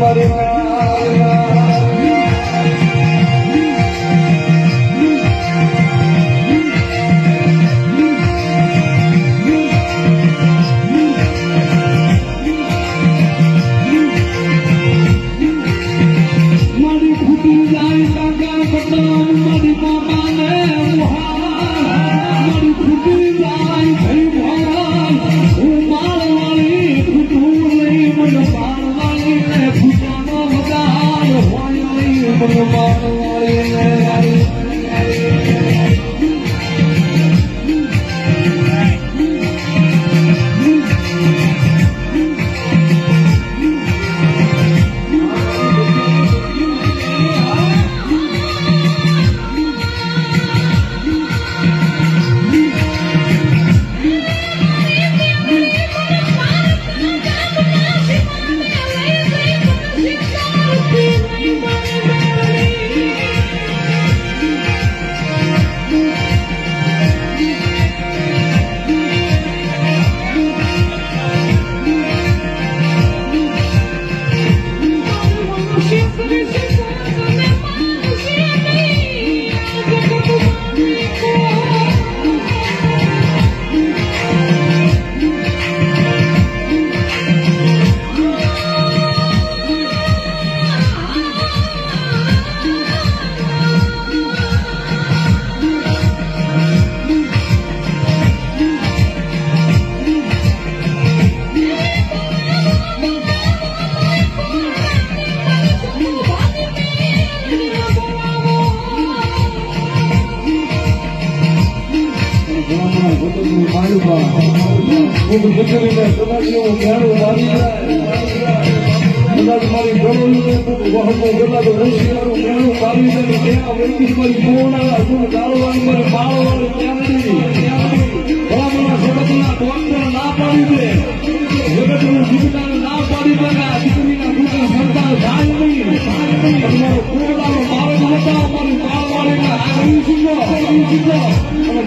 હાય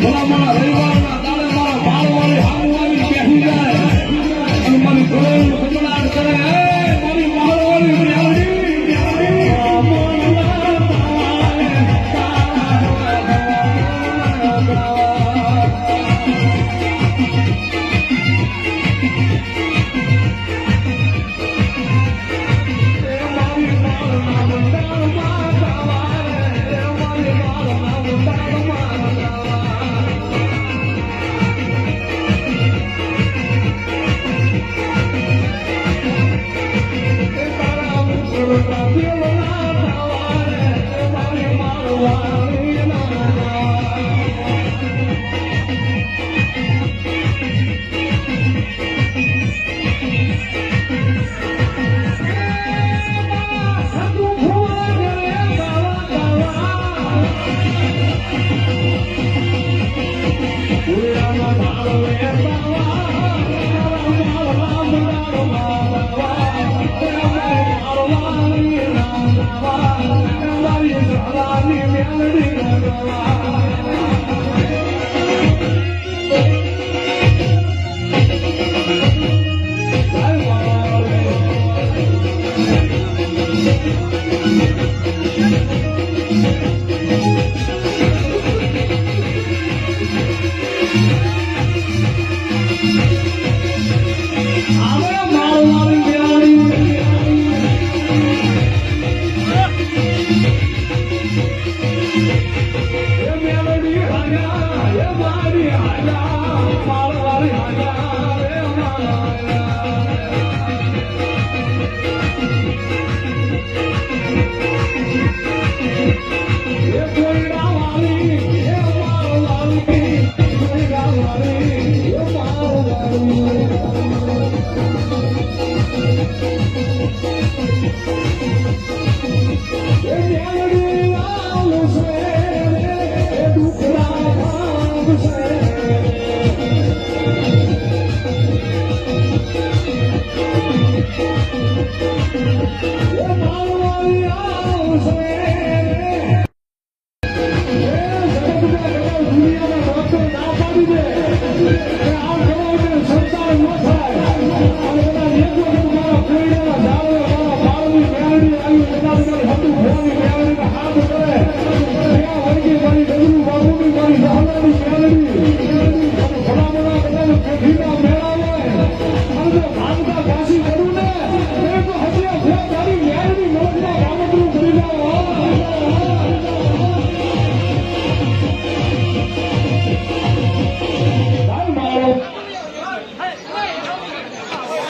ભલામણા રવિવારના દાડે મારા બાળવાળી We're on the bottom of આવે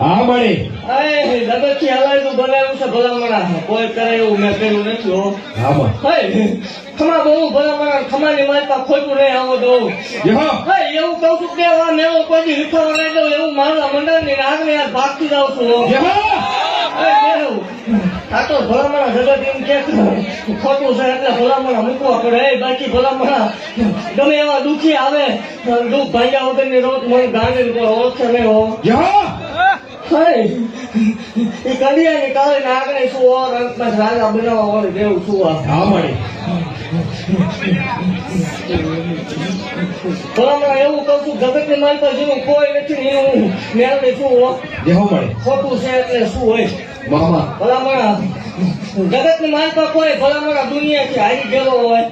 હા મળે. કોઈ કરે એવું મેં કર્યું નથી હો હા માં ખમા બહુ ભલા ખમાની માતા ખોટું નહીં આવો દઉં હા, એવું કહું છું કે આ મેળો કોઈ દી નહીં દઉં એવું મારા મંડળની નાગને યાર ભાગતી જાઉં છું. ભલામણા જગત એમ કે ખોટું છે એટલે ભલામણા મૂકવા પડે. એ બાકી ભલામણા ગમે એવા દુઃખી આવે દુઃખ ભાગ્યા વગરની રોજ મને ગાંધી કોઈ ઓળખે નહીં હો શું હો રાજા બનાવવા વાળી દેવ શું હા મળે ભલામણા એવું કહું છું માલ પર જેનું કોઈ નથી ને એનું શું હો ખોટું છે એટલે શું હોય? મામા. ભલામણા જગતની ની માનતા કોઈ ભલામણા દુનિયા છે હારી ગયેલો હોય.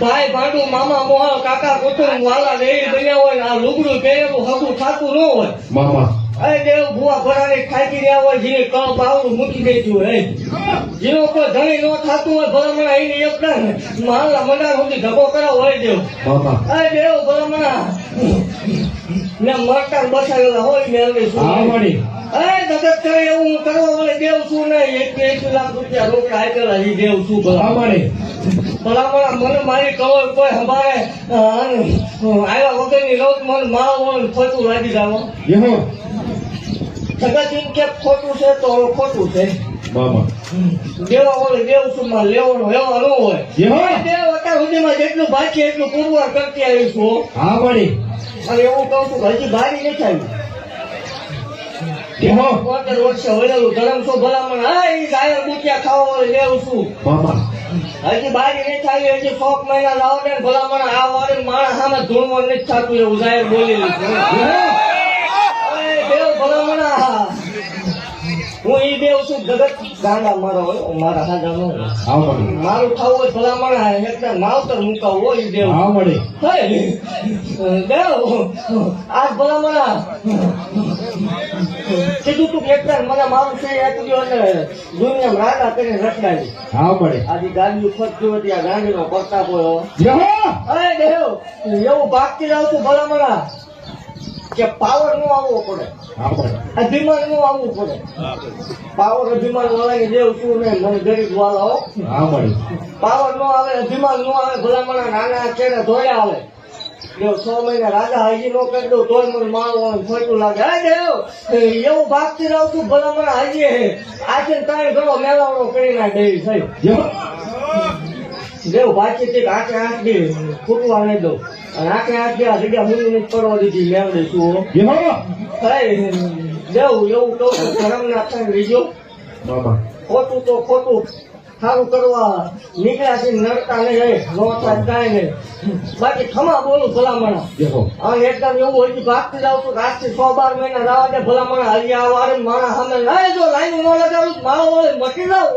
ભાઈ ભાંડુ મામા મોહા કાકા કુટુંબ વાલા દેવી બન્યા હોય આ લુગડું પહેરેલું હગું થતું ન હોય. મામા. અરે દેવ ભુવા ભરાને ખાઈ રહ્યા હોય જેને કળ પાવડું મૂકી દેતું હે. જેનો કોઈ ધણી ન થતું હોય ભલામણા એને એક માલના મંડાર સુધી ધક્કો કરાવ હોય દેવ. અરે દેવ ભલામણા. ને મરતા બસાવેલા હોય ને હા અરે જગત કરે એવું હું કરવા છું ને એક એક લાખ રૂપિયા રોકડા આપેલા આવી દેવ છું ભલામણે ભલામણ મને મારી કવર કોઈ સંભાળે અ, આવ્યા વગરની રોજ મને મારો ખોટું લાગી જાવ જગત કે ખોટું છે તો ખોટું છે. દેવા વાળે દેવ સુમાં લેવાનો એવા ન હોય. દેવ અત્યાર સુધીમાં જેટલું બાકી એટલું પુરવાર કરતી આવી છું હા. મળી અને એવું કહું છું હજી બારી નથી આવી. જેહો પંદર વર્ષે વળેલું ધરમ છો ભલામણ. હા એ ગાયર બુટિયા ખાવા વાળે લેવું છું. મામા હજી બારી નહીં થાય હજી સોક મહિના લાવો ને ભલામણ. આ વાળે માણસ સામે ધૂળમાં નથી થતું એવું જાહેર અરે દેવ ભલામણા. હું એ દેવ છું જગત ગાંડા મારો હોય મારા હોય. મારું ખાવું હોય ભલામણા એકદમ માવતર મુકાવું હોય ઈ દેવ. હા મળે દેવ આજ ભલામણા. કીધું તું કે મને મારું છે આપી દો એટલે દુનિયામાં રાજા કરીને રખડાવી. હા પડે. આજે ગાડી ખોટતી હતી આ ગાડીનો પ્રતાપ હોય અરે દેવ એવું ભાગતી જાવ ભલા ભલામણા કે પાવરનું આવવો પડે. અભિમાનનું આવવું પડે. પાવર અભિમાન વાળાને દેવ શું નહીં મને ગરીબ વાળા હો. પાવર નો આવે અભિમાન નો આવે ભલામણા નાના છે ને ધોયા આવે. દેવ છ મહિના રાજા હજી નો કરી દઉં તોય મને મારવાનું ખોટું લાગે. હે દેવ એવું ભાગતી રહું છું ભલામણા હજી હે આજે ત્રણ ઘણો મેળાવડો કરી નાખે એવી થઈ. દેવ ભાગતી તે આંખે આંખ દી ફૂટવા નહીં દઉં. અને આંખે આંખ આ જગ્યા હું પડવા દીધી મેળવી છું દેવ એવું કહું છું ધર્મ ના થઈને રીજો ખોટું તો ખોટું. સારું કરવા. નીકળ્યા છે નડતા નહીં રહે નોતા કાંઈ નહીં. બાકી ખમા બોલું ભલામણા. અને એકદમ એવું હોય ભાગતી જાવ તો રાતથી સો બાર મહિના રાવા દે ભલામણા. હાલી આ વારે માણા સામે લાય જો લાઈન ન લગાવું મારો વળે મટી જાવ